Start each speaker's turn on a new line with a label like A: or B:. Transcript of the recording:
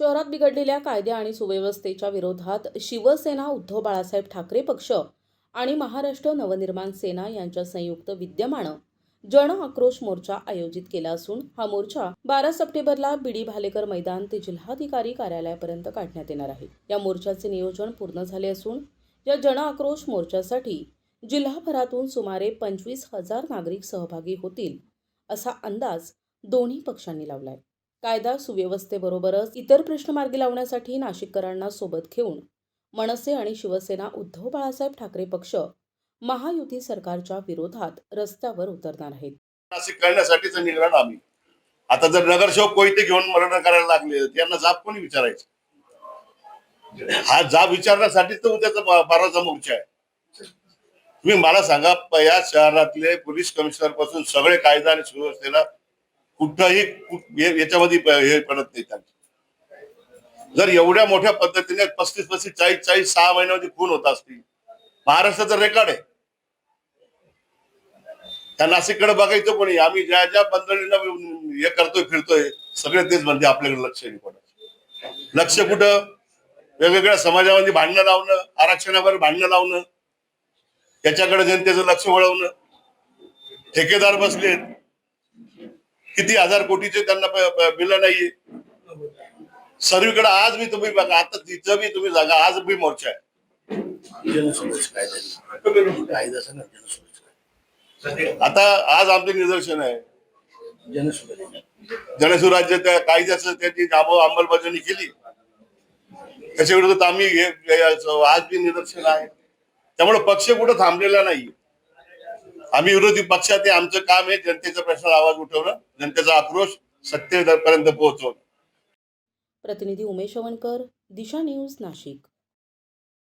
A: शहरात बिघडलेल्या कायदे आणि सुव्यवस्थेच्या विरोधात शिवसेना उद्धव बाळासाहेब ठाकरे पक्ष आणि महाराष्ट्र नवनिर्माण सेना यांच्या संयुक्त विद्यमानं जन आक्रोश मोर्चा आयोजित केला असून हा मोर्चा बारा सप्टेंबरला बीडी भालेकर मैदान ते जिल्हाधिकारी कार्यालयापर्यंत काढण्यात येणार आहे. या मोर्चाचे नियोजन पूर्ण झाले असून या जन आक्रोश मोर्चासाठी जिल्हाभरातून सुमारे पंचवीस हजार नागरिक सहभागी होतील असा अंदाज दोन्ही पक्षांनी लावलाय. कायदा सुव्यवस्थेबरोबरच इतर प्रश्न मार्गी लावण्यासाठी नाशिककरांना सोबत घेऊन मनसे आणि शिवसेना उद्धव बाळासाहेब ठाकरे पक्ष महायुती सरकारच्या विरोधात रस्त्यावर उतरणार आहेत.
B: नाशिक करण्यासाठीच निघणार आम्ही. आता जर नगरसेवक कोयते घेऊन मरण करायला लागले त्यांना जाब कोणी विचारायचं? हा जाब विचारण्यासाठीच तर उद्याचा बाराचा मोर्चा आहे. तुम्ही मला सांगा या शहरातले पोलीस कमिशनरपासून सगळे कायदा आणि सुव्यवस्थेला कुठंही याच्यामध्ये हे पडत नाही त्यांची. जर एवढ्या मोठ्या पद्धतीने पस्तीस पस्तीस चाळीस चाळीस सहा महिन्यामध्ये खून होत असतील. महाराष्ट्राचा रेकॉर्ड आहे. त्या नाशिककडे बघायचं कोणी? आम्ही ज्या ज्या बंदरीला हे करतोय फिरतोय सगळे तेच म्हणजे आपल्याकडे लक्ष नाही पडत लक्ष कुठं? वेगवेगळ्या समाजामध्ये भांडणं लावणं आरक्षणावर भांडणं लावणं त्याच्याकडे जनतेचं लक्ष वळवणं. ठेकेदार बसलेत. किती हजार कोटीचे त्यांना बिल नाहीये. सर्वीकडे आज मी तुम्ही बघा आता तिथं बी तुम्ही जागा आज बी मोर्चा आहे. आता आज आमचे निदर्शन आहे. जनसुराज्य त्या कायद्याचं जाब- अंमलबजावणी केली त्याच्या विरोधात आम्ही आज बी निदर्शन आहे. त्यामुळे पक्ष कुठं थांबलेला नाही आम्ही विरोधी पक्षात आमचं काम आहे जनतेच्या प्रश्नाला आवाज उठवणं. जनतेचा आक्रोश सत्तेपर्यंत पोहोचवणं
A: प्रतिनिधी उमेश अवणकर दिशा न्यूज नाशिक.